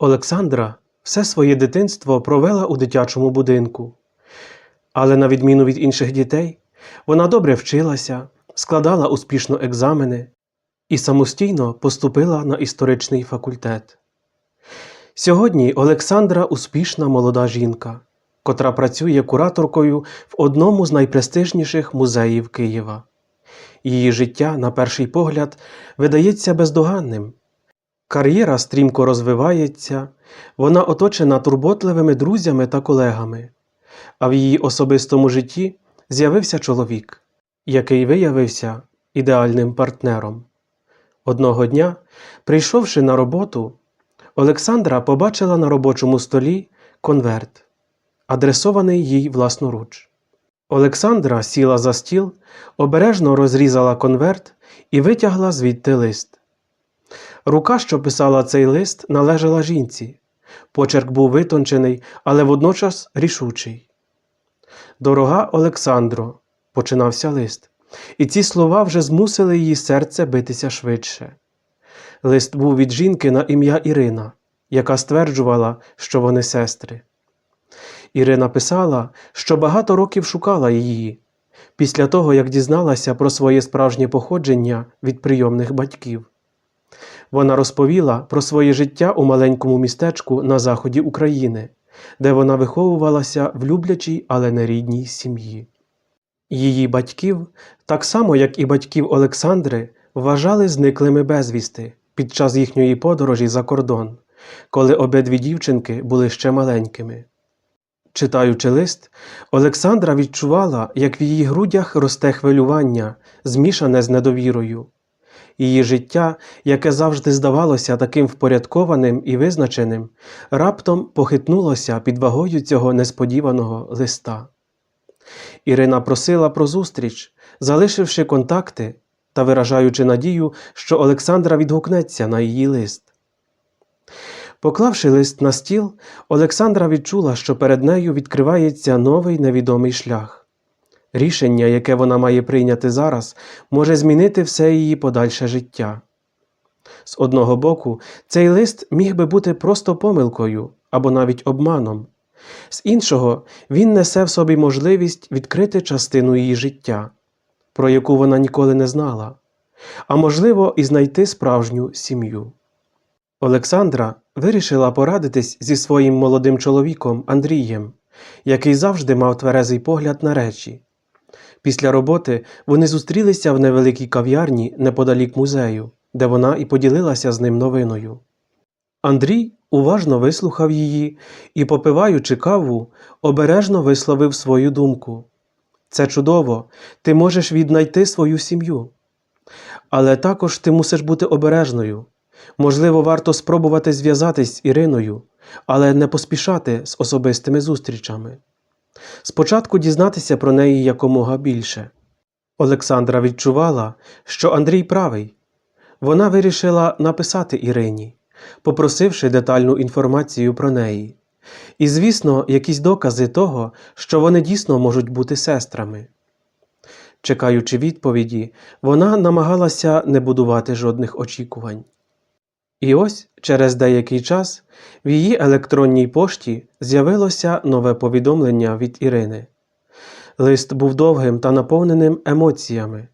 Олександра все своє дитинство провела у дитячому будинку. Але, на відміну від інших дітей, вона добре вчилася, складала успішно екзамени і самостійно поступила на історичний факультет. Сьогодні Олександра успішна молода жінка, котра працює кураторкою в одному з найпрестижніших музеїв Києва. Її життя, на перший погляд, видається бездоганним. Кар'єра стрімко розвивається, вона оточена турботливими друзями та колегами, а в її особистому житті з'явився чоловік, який виявився ідеальним партнером. Одного дня, прийшовши на роботу, Олександра побачила на робочому столі конверт, адресований їй власноруч. Олександра сіла за стіл, обережно розрізала конверт і витягла звідти лист. Рука, що писала цей лист, належала жінці. Почерк був витончений, але водночас рішучий. Дорога Олександро, починався лист, і ці слова вже змусили її серце битися швидше. Лист був від жінки на ім'я Ірина, яка стверджувала, що вони сестри. Ірина писала, що багато років шукала її, після того, як дізналася про своє справжнє походження від прийомних батьків. Вона розповіла про своє життя у маленькому містечку на заході України, де вона виховувалася в люблячій, але нерідній сім'ї. Її батьків, так само як і батьків Олександри, вважали зниклими безвісти під час їхньої подорожі за кордон, коли обидві дівчинки були ще маленькими. Читаючи лист, Олександра відчувала, як в її грудях росте хвилювання, змішане з недовірою. Її життя, яке завжди здавалося таким впорядкованим і визначеним, раптом похитнулося під вагою цього несподіваного листа. Ірина просила про зустріч, залишивши контакти та виражаючи надію, що Олександра відгукнеться на її лист. Поклавши лист на стіл, Олександра відчула, що перед нею відкривається новий невідомий шлях. Рішення, яке вона має прийняти зараз, може змінити все її подальше життя. З одного боку, цей лист міг би бути просто помилкою або навіть обманом, з іншого, він несе в собі можливість відкрити частину її життя, про яку вона ніколи не знала, а можливо, і знайти справжню сім'ю. Олександра вирішила порадитись зі своїм молодим чоловіком Андрієм, який завжди мав тверезий погляд на речі. Після роботи вони зустрілися в невеликій кав'ярні неподалік музею, де вона і поділилася з ним новиною. Андрій уважно вислухав її і, попиваючи каву, обережно висловив свою думку. Це чудово, ти можеш віднайти свою сім'ю. Але також ти мусиш бути обережною. Можливо, варто спробувати зв'язатись з Іриною, але не поспішати з особистими зустрічами. Спочатку дізнатися про неї якомога більше. Олександра відчувала, що Андрій правий. Вона вирішила написати Ірині, попросивши детальну інформацію про неї. І, звісно, якісь докази того, що вони дійсно можуть бути сестрами. Чекаючи відповіді, вона намагалася не будувати жодних очікувань. І ось через деякий час в її електронній пошті з'явилося нове повідомлення від Ірини. Лист був довгим та наповненим емоціями.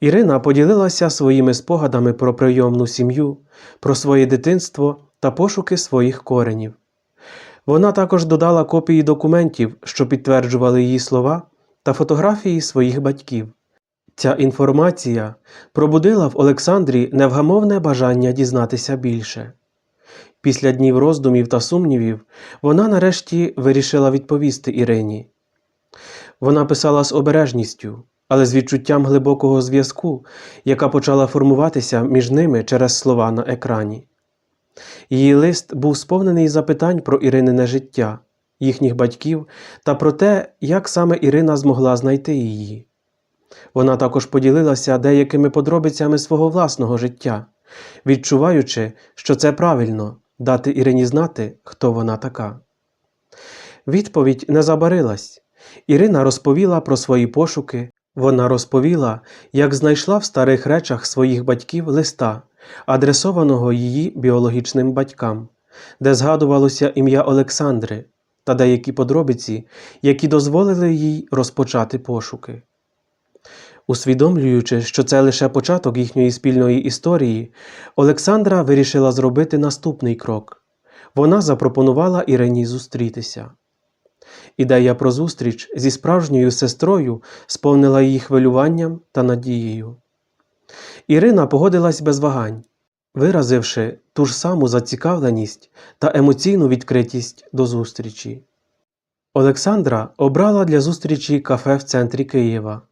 Ірина поділилася своїми спогадами про прийомну сім'ю, про своє дитинство та пошуки своїх коренів. Вона також додала копії документів, що підтверджували її слова, та фотографії своїх батьків. Ця інформація пробудила в Олександрі невгамовне бажання дізнатися більше. Після днів роздумів та сумнівів вона нарешті вирішила відповісти Ірині. Вона писала з обережністю, але з відчуттям глибокого зв'язку, яка почала формуватися між ними через слова на екрані. Її лист був сповнений запитань про Іринине життя, їхніх батьків та про те, як саме Ірина змогла знайти її. Вона також поділилася деякими подробицями свого власного життя, відчуваючи, що це правильно дати Ірині знати, хто вона така. Відповідь не забарилась. Ірина розповіла про свої пошуки, вона розповіла, як знайшла в старих речах своїх батьків листа, адресованого її біологічним батькам, де згадувалося ім'я Олександри та деякі подробиці, які дозволили їй розпочати пошуки. Усвідомлюючи, що це лише початок їхньої спільної історії, Олександра вирішила зробити наступний крок. Вона запропонувала Ірині зустрітися. Ідея про зустріч зі справжньою сестрою сповнила її хвилюванням та надією. Ірина погодилась без вагань, виразивши ту ж саму зацікавленість та емоційну відкритість до зустрічі. Олександра обрала для зустрічі кафе в центрі Києва,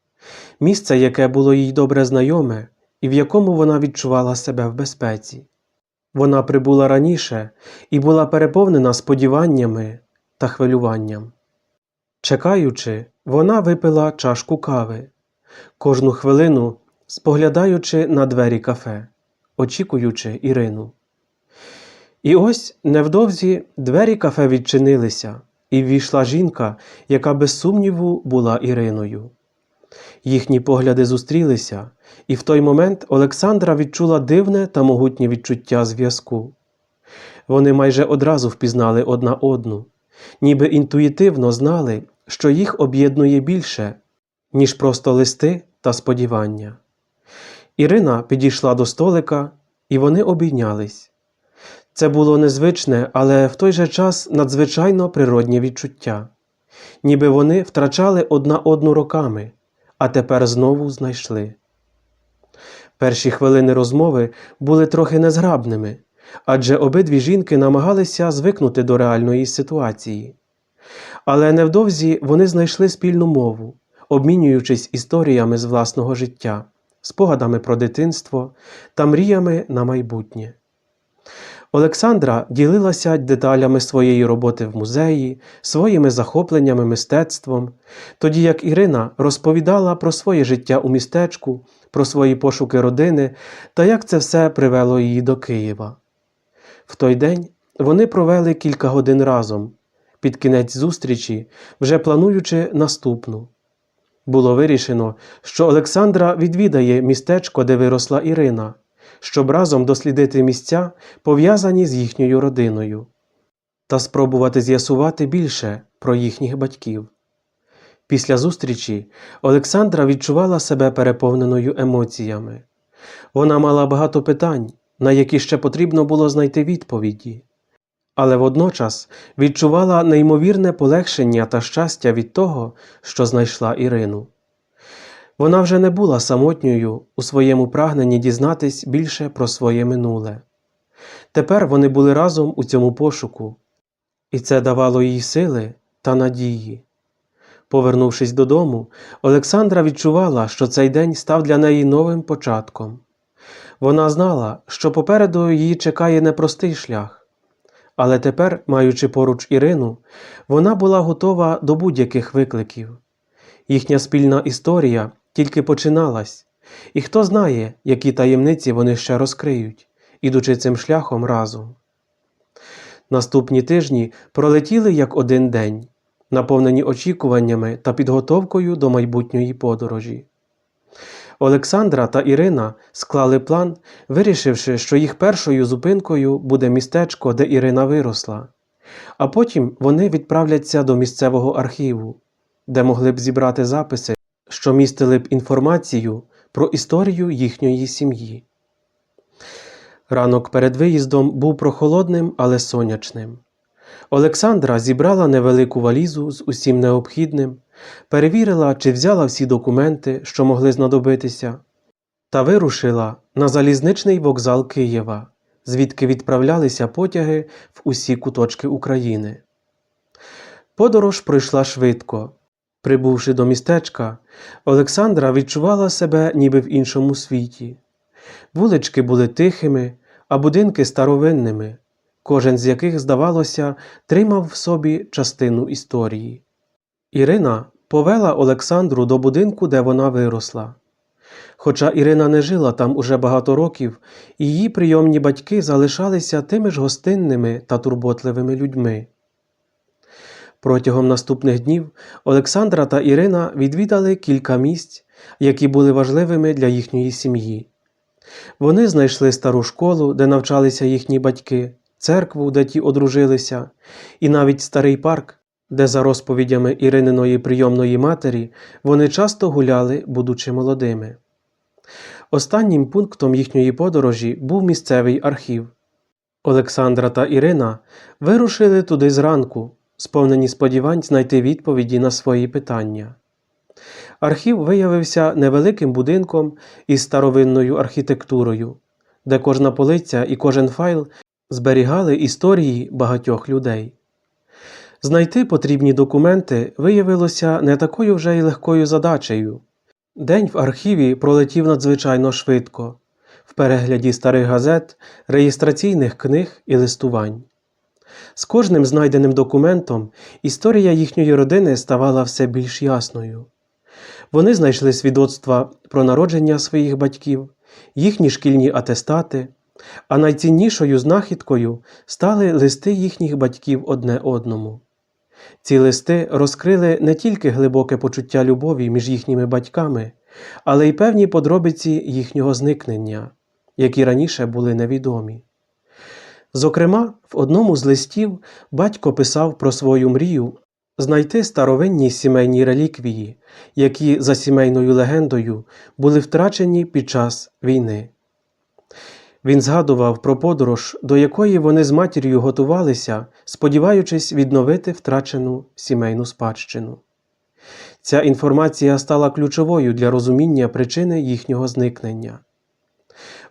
місце, яке було їй добре знайоме і в якому вона відчувала себе в безпеці. Вона прибула раніше і була переповнена сподіваннями та хвилюванням. Чекаючи, вона випила чашку кави, кожну хвилину споглядаючи на двері кафе, очікуючи Ірину. І ось невдовзі двері кафе відчинилися, і ввійшла жінка, яка без сумніву була Іриною. Їхні погляди зустрілися, і в той момент Олександра відчула дивне та могутнє відчуття зв'язку. Вони майже одразу впізнали одна одну, ніби інтуїтивно знали, що їх об'єднує більше, ніж просто листи та сподівання. Ірина підійшла до столика, і вони обійнялись. Це було незвичне, але в той же час надзвичайно природнє відчуття, ніби вони втрачали одна одну роками, а тепер знову знайшли. Перші хвилини розмови були трохи незграбними, адже обидві жінки намагалися звикнути до реальної ситуації. Але невдовзі вони знайшли спільну мову, обмінюючись історіями з власного життя, спогадами про дитинство та мріями на майбутнє. Олександра ділилася деталями своєї роботи в музеї, своїми захопленнями мистецтвом, тоді як Ірина розповідала про своє життя у містечку, про свої пошуки родини та як це все привело її до Києва. В той день вони провели кілька годин разом, під кінець зустрічі, вже плануючи наступну. Було вирішено, що Олександра відвідає містечко, де виросла Ірина, щоб разом дослідити місця, пов'язані з їхньою родиною, та спробувати з'ясувати більше про їхніх батьків. Після зустрічі Олександра відчувала себе переповненою емоціями. Вона мала багато питань, на які ще потрібно було знайти відповіді, але водночас відчувала неймовірне полегшення та щастя від того, що знайшла Ірину. Вона вже не була самотньою у своєму прагненні дізнатись більше про своє минуле. Тепер вони були разом у цьому пошуку, і це давало їй сили та надії. Повернувшись додому, Олександра відчувала, що цей день став для неї новим початком. Вона знала, що попереду її чекає непростий шлях, але тепер, маючи поруч Ірину, вона була готова до будь-яких викликів. Їхня спільна історія тільки починалась, і хто знає, які таємниці вони ще розкриють, ідучи цим шляхом разом. Наступні тижні пролетіли як один день, наповнені очікуваннями та підготовкою до майбутньої подорожі. Олександра та Ірина склали план, вирішивши, що їх першою зупинкою буде містечко, де Ірина виросла, а потім вони відправляться до місцевого архіву, де могли б зібрати записи, що містили б інформацію про історію їхньої сім'ї. Ранок перед виїздом був прохолодним, але сонячним. Олександра зібрала невелику валізу з усім необхідним, перевірила, чи взяла всі документи, що могли знадобитися, та вирушила на залізничний вокзал Києва, звідки відправлялися потяги в усі куточки України. Подорож пройшла швидко. Прибувши до містечка, Олександра відчувала себе ніби в іншому світі. Вулички були тихими, а будинки старовинними, кожен з яких, здавалося, тримав в собі частину історії. Ірина повела Олександру до будинку, де вона виросла. Хоча Ірина не жила там уже багато років, її прийомні батьки залишалися тими ж гостинними та турботливими людьми. Протягом наступних днів Олександра та Ірина відвідали кілька місць, які були важливими для їхньої сім'ї. Вони знайшли стару школу, де навчалися їхні батьки, церкву, де ті одружилися, і навіть старий парк, де за розповідями Ірининої прийомної матері вони часто гуляли, будучи молодими. Останнім пунктом їхньої подорожі був місцевий архів. Олександра та Ірина вирушили туди зранку, сповнені сподівань знайти відповіді на свої питання. Архів виявився невеликим будинком із старовинною архітектурою, де кожна полиця і кожен файл зберігали історії багатьох людей. Знайти потрібні документи виявилося не такою вже й легкою задачею. День в архіві пролетів надзвичайно швидко в перегляді старих газет, реєстраційних книг і листувань. З кожним знайденим документом історія їхньої родини ставала все більш ясною. Вони знайшли свідоцтва про народження своїх батьків, їхні шкільні атестати, а найціннішою знахідкою стали листи їхніх батьків одне одному. Ці листи розкрили не тільки глибоке почуття любові між їхніми батьками, але й певні подробиці їхнього зникнення, які раніше були невідомі. Зокрема, в одному з листів батько писав про свою мрію знайти старовинні сімейні реліквії, які, за сімейною легендою, були втрачені під час війни. Він згадував про подорож, до якої вони з матір'ю готувалися, сподіваючись відновити втрачену сімейну спадщину. Ця інформація стала ключовою для розуміння причини їхнього зникнення.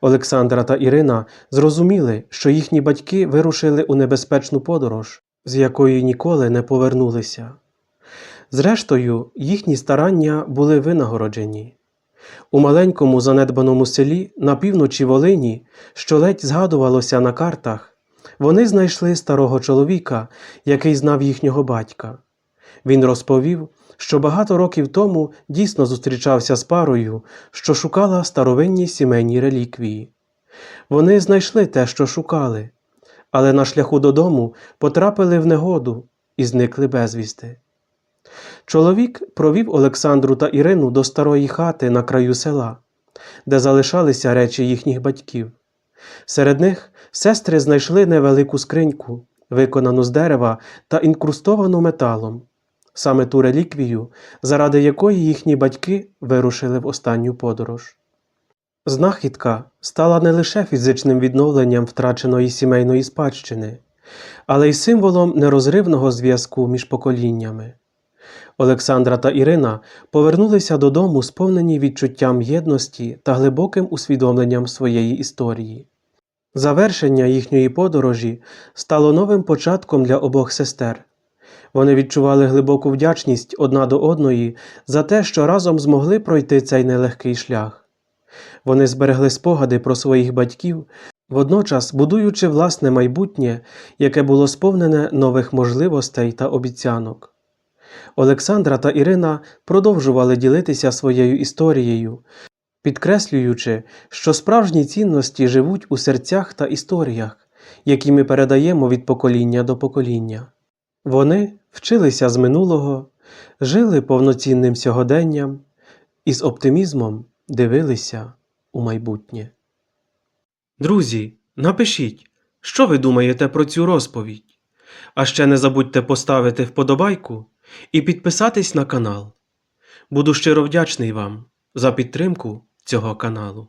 Олександра та Ірина зрозуміли, що їхні батьки вирушили у небезпечну подорож, з якої ніколи не повернулися. Зрештою, їхні старання були винагороджені. У маленькому занедбаному селі на півночі Волині, що ледь згадувалося на картах, вони знайшли старого чоловіка, який знав їхнього батька. Він розповів, що багато років тому дійсно зустрічався з парою, що шукала старовинні сімейні реліквії. Вони знайшли те, що шукали, але на шляху додому потрапили в негоду і зникли безвісти. Чоловік провів Олександру та Ірину до старої хати на краю села, де залишалися речі їхніх батьків. Серед них сестри знайшли невелику скриньку, виконану з дерева та інкрустовану металом, саме ту реліквію, заради якої їхні батьки вирушили в останню подорож. Знахідка стала не лише фізичним відновленням втраченої сімейної спадщини, але й символом нерозривного зв'язку між поколіннями. Олександра та Ірина повернулися додому, сповнені відчуттям єдності та глибоким усвідомленням своєї історії. Завершення їхньої подорожі стало новим початком для обох сестер. Вони відчували глибоку вдячність одна до одної за те, що разом змогли пройти цей нелегкий шлях. Вони зберегли спогади про своїх батьків, водночас будуючи власне майбутнє, яке було сповнене нових можливостей та обіцянок. Олександра та Ірина продовжували ділитися своєю історією, підкреслюючи, що справжні цінності живуть у серцях та історіях, які ми передаємо від покоління до покоління. Вони вчилися з минулого, жили повноцінним сьогоденням і з оптимізмом дивилися у майбутнє. Друзі, напишіть, що ви думаєте про цю розповідь. А ще не забудьте поставити вподобайку і підписатись на канал. Буду щиро вдячний вам за підтримку цього каналу.